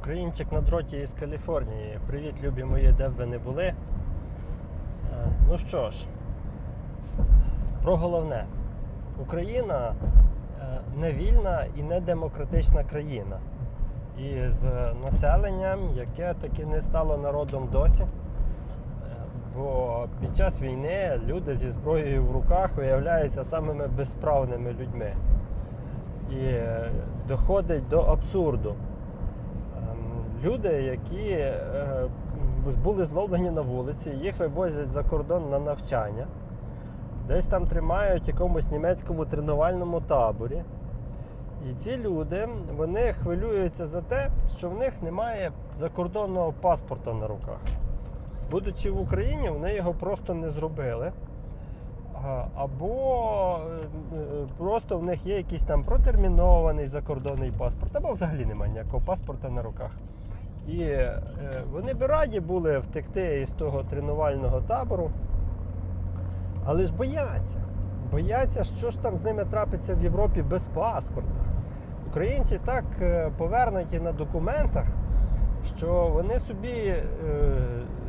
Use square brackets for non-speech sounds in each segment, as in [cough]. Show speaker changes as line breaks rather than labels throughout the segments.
Українчик на дроті із Каліфорнії. Привіт, любі мої, де б ви не були. Е, Ну що ж, про головне. Україна е, не вільна і не демократична країна. І з населенням, яке таки не стало народом досі. Е, Бо під час війни люди зі зброєю в руках виявляються самими безправними людьми. І е, доходить до абсурду. Люди, які е, були зловлені на вулиці, їх вивозять за кордон на навчання, десь там тримають в якомусь німецькому тренувальному таборі. І ці люди вони хвилюються за те, що в них немає закордонного паспорта на руках. Будучи в Україні, вони його просто не зробили. Або е, е, просто в них є якийсь там протермінований закордонний паспорт, або взагалі немає ніякого паспорта на руках. І е, вони би раді були втекти із того тренувального табору, але ж бояться. Бояться, що ж там з ними трапиться в Європі без паспорта. Українці так е, повернуті на документах, що вони собі е,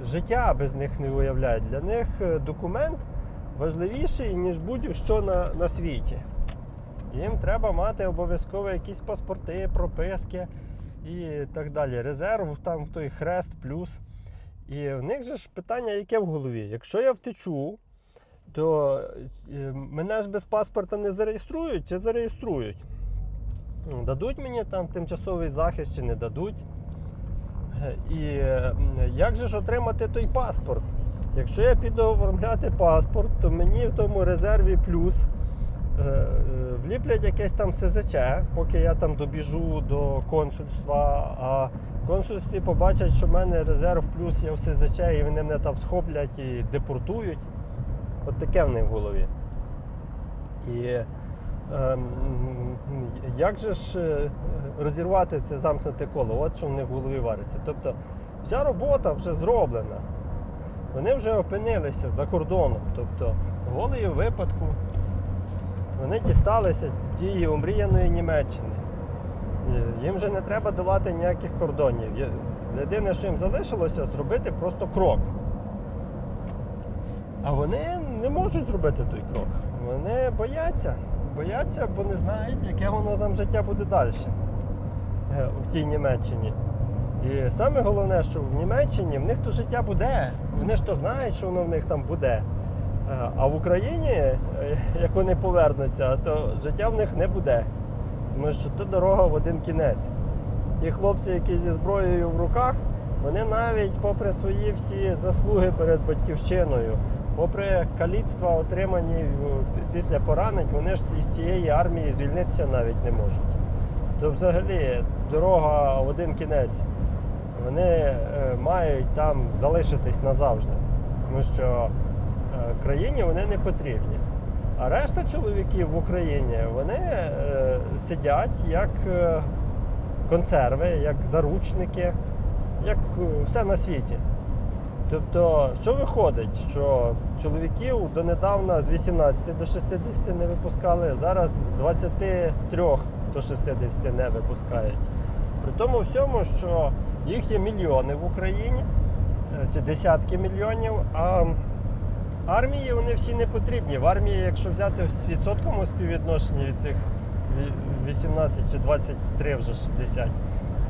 життя без них не уявляють. Для них документ важливіший, ніж будь-що на, на світі. Їм треба мати обов'язково якісь паспорти, прописки і так далі. Резерв, там той хрест, плюс. І в них же ж питання, яке в голові? Якщо я втечу, то е, мене ж без паспорта не зареєструють чи зареєструють? Дадуть мені там тимчасовий захист чи не дадуть? Е, І як же ж отримати той паспорт? Якщо я піду оформляти паспорт, то мені в тому резерві плюс вліплять якесь там СЗЧ, поки я там добіжу до консульства. А в консульстві побачать, що в мене резерв плюс є в СЗЧ, і вони мене там схоплять і депортують. От таке в них в голові. І ем, як же ж е, розірвати це замкнуте коло? От що в них в голові вариться. Тобто вся робота вже зроблена. Вони вже опинилися за кордоном. Тобто, волею випадку вони дісталися тієї омріяної Німеччини. Їм вже не треба долати ніяких кордонів. Єдине, що їм залишилося, зробити просто крок. А вони не можуть зробити той крок. Вони бояться. Бояться, бо не знають, яке воно там життя буде далі е, в тій Німеччині. І саме головне, що в Німеччині в них то життя буде. Вони ж то знають, що воно в них там буде. Е, А в Україні, е, як вони повернуться, то життя в них не буде. Тому що то дорога в один кінець. Ті хлопці, які зі зброєю в руках, вони навіть попри свої всі заслуги перед батьківщиною, попри каліцтва, отримані е, після поранень, вони ж із цієї армії звільнитися навіть не можуть. То взагалі дорога в один кінець. Вони мають там залишитись назавжди, тому що країні вони не потрібні. А решта чоловіків в Україні вони е, сидять як е, консерви, як заручники, як е, все на світі. Тобто, що виходить, що чоловіків донедавна з 18 до 60 не випускали, зараз з 23 до 60 не випускають. При тому всьому, що їх є мільйони в Україні, е, чи десятки мільйонів, а армії вони всі не потрібні. В армії, якщо взяти в відсотковому співвідношенні від цих 18 чи 23 вже 60,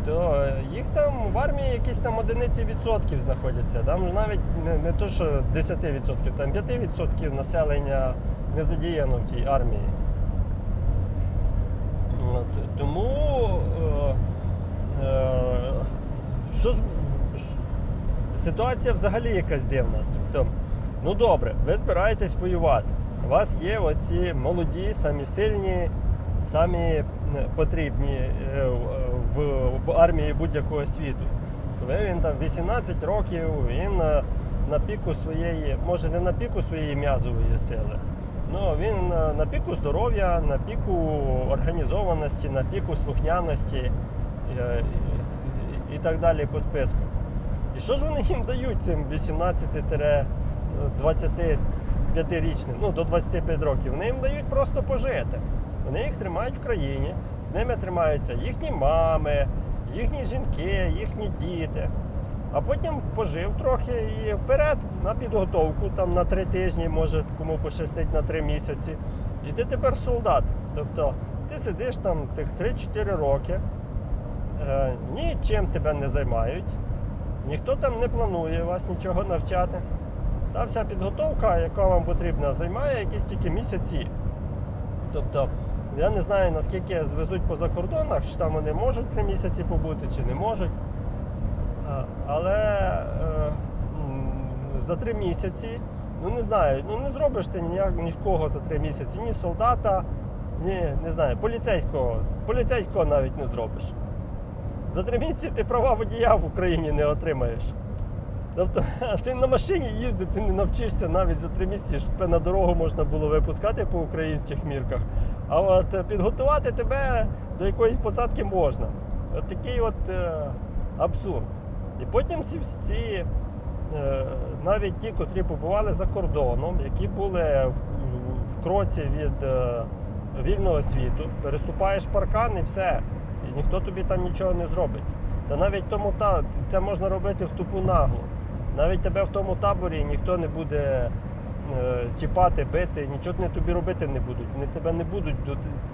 то е, їх там в армії якісь там одиниці відсотків знаходяться. Там навіть не, не то, що 10 відсотків, там 5 відсотків населення не задіяно в тій армії. От, Тому е, е, що ж, ситуація взагалі якась дивна. Тобто, ну добре, ви збираєтесь воювати. У вас є оці молоді, самі сильні, самі е, потрібні е, в, армії будь-якого світу. Коли він там 18 років, він на, на піку своєї, може не на піку своєї м'язової сили, Ну, він на, піку здоров'я, на піку організованості, на піку слухняності е, і, так далі по списку. І що ж вони їм дають цим 18-25-річним, ну до 25 років? Вони їм дають просто пожити. Вони їх тримають в країні, з ними тримаються їхні мами, їхні жінки, їхні діти. А потім пожив трохи і вперед на підготовку, там на три тижні, може кому пощастить на три місяці. І ти тепер солдат. Тобто ти сидиш там тих 3-4 роки, е, нічим тебе не займають, ніхто там не планує вас нічого навчати. Та вся підготовка, яка вам потрібна, займає якісь тільки місяці. Тобто, я не знаю, наскільки звезуть по закордонах, чи там вони можуть три місяці побути, чи не можуть. Але е, за три місяці, ну не знаю, ну не зробиш ти ніяк нікого за три місяці, ні солдата, ні, не знаю, поліцейського. Поліцейського навіть не зробиш. За три місяці ти права водія в Україні не отримаєш. Тобто ти на машині їздити не навчишся навіть за три місяці, щоб на дорогу можна було випускати по українських мірках. А от е, підготувати тебе до якоїсь посадки можна. От такий от е, абсурд. І потім ці всі, е, навіть ті, котрі побували за кордоном, які були в, в кроці від е, вільного світу, переступаєш паркан і все. І ніхто тобі там нічого не зробить. Та навіть тому та, це можна робити в тупу нагло. Навіть тебе в тому таборі ніхто не буде е, чіпати, бити, нічого тобі робити не будуть. Вони тебе не будуть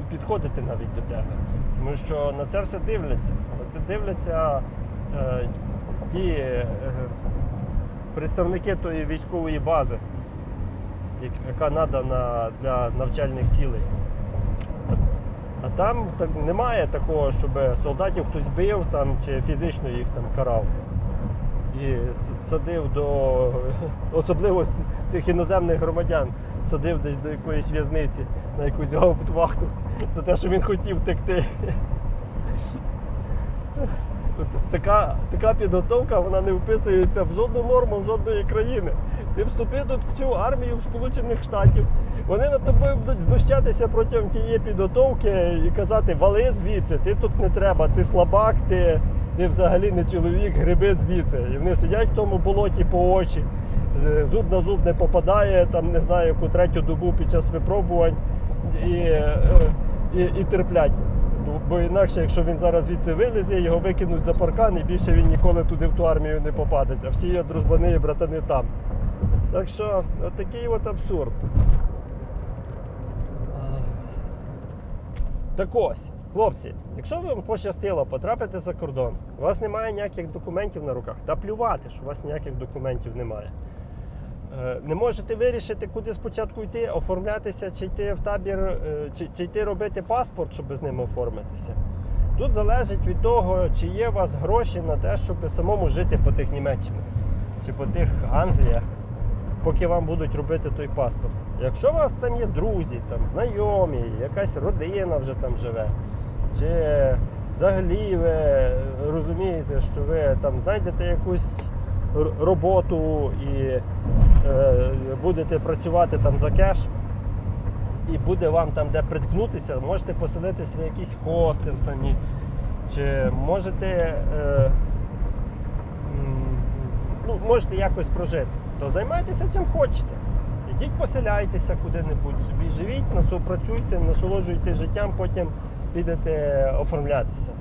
підходити навіть до тебе. Тому що на це все дивляться. На це дивляться е, ті е, представники тої військової бази, яка надана для навчальних цілей. А там так немає такого, щоб солдатів хтось бив там, чи фізично їх там карав. І садив до [laughs] особливо цих іноземних громадян, садив десь до якоїсь в'язниці на якусь гауптвахту за те, що він хотів втекти. Така, така підготовка вона не вписується в жодну норму в жодної країни. Ти вступив тут в цю армію Сполучених Штатів. Вони над тобою будуть знущатися протягом тієї підготовки і казати, вали звідси, ти тут не треба, ти слабак, ти, ти взагалі не чоловік, гриби звідси. І вони сидять в тому болоті по очі, зуб на зуб не попадає, там не знаю, яку третю добу під час випробувань і, е, і, і терплять. Бо- інакше, якщо він зараз звідси вилізе, його викинуть за паркан і більше він ніколи туди в ту армію не попаде. А всі є дружбани і братани там. Так що, от от абсурд. Так ось, хлопці, якщо вам пощастило потрапити за кордон, у вас немає ніяких документів на руках, та плювати, що у вас ніяких документів немає. Е, Не можете вирішити, куди спочатку йти, оформлятися, чи йти в табір, е, чи, чи йти робити паспорт, щоб з ним оформитися. Тут залежить від того, чи є у вас гроші на те, щоб самому жити по тих Німеччинах чи по тих Англіях, поки вам будуть робити той паспорт. Якщо у вас там є друзі, там, знайомі, якась родина вже там живе, чи взагалі ви розумієте, що ви там знайдете якусь роботу і е, будете працювати там за кеш, і буде вам там де приткнутися, можете поселитися в якийсь хостел самі, чи можете, е, ну, можете якось прожити, то займайтеся чим хочете. Ідіть поселяйтеся куди-небудь собі, живіть, працюйте, насолоджуйте життям, потім підете оформлятися.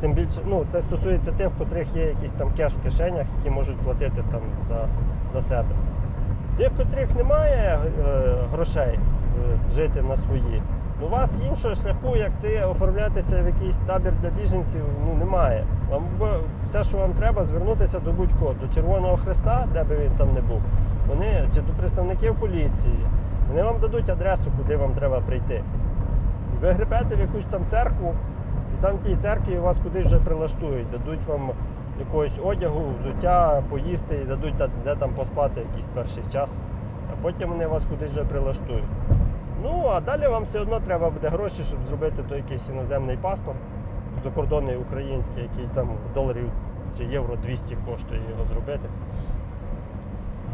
Тим більше, ну, це стосується тих, в котрих є якийсь там кеш в кишенях, які можуть платити там за, за себе. Тих, котрих немає е, грошей е, жити на свої, у вас іншого шляху, як ти оформлятися в якийсь табір для біженців, ну немає. Вам все, що вам треба, звернутися до будь-кого, до Червоного Хреста, де би він там не був. Вони чи до представників поліції. Вони вам дадуть адресу, куди вам треба прийти. Ви гребете в якусь там церкву, там в тій церкві вас кудись вже прилаштують, дадуть вам якогось одягу, взуття, поїсти і дадуть де, там поспати якийсь перший час, а потім вони вас кудись вже прилаштують. Ну, а далі вам все одно треба буде гроші, щоб зробити той якийсь іноземний паспорт, закордонний український, який там доларів чи євро 200 коштує його зробити.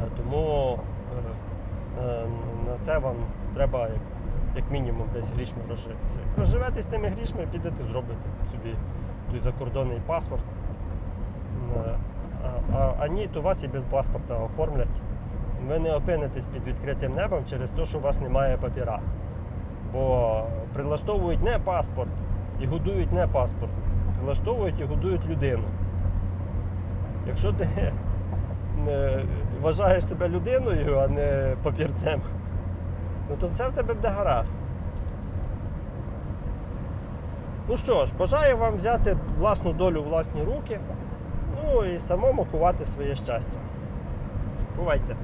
Е, Тому е, е, на це вам треба як, мінімум десь грішми прожитися. Проживете з тими грішми, підете зробите собі той закордонний паспорт. Е, А, а, а ні, то вас і без паспорта оформлять. Ви не опинитесь під відкритим небом через те, що у вас немає папіра. Бо прилаштовують не паспорт і годують не паспорт. влаштовують і годують людину. Якщо ти не вважаєш себе людиною, а не папірцем, ну то все в тебе буде гаразд. Ну що ж, бажаю вам взяти власну долю у власні руки, ну і самому кувати своє щастя. Бувайте!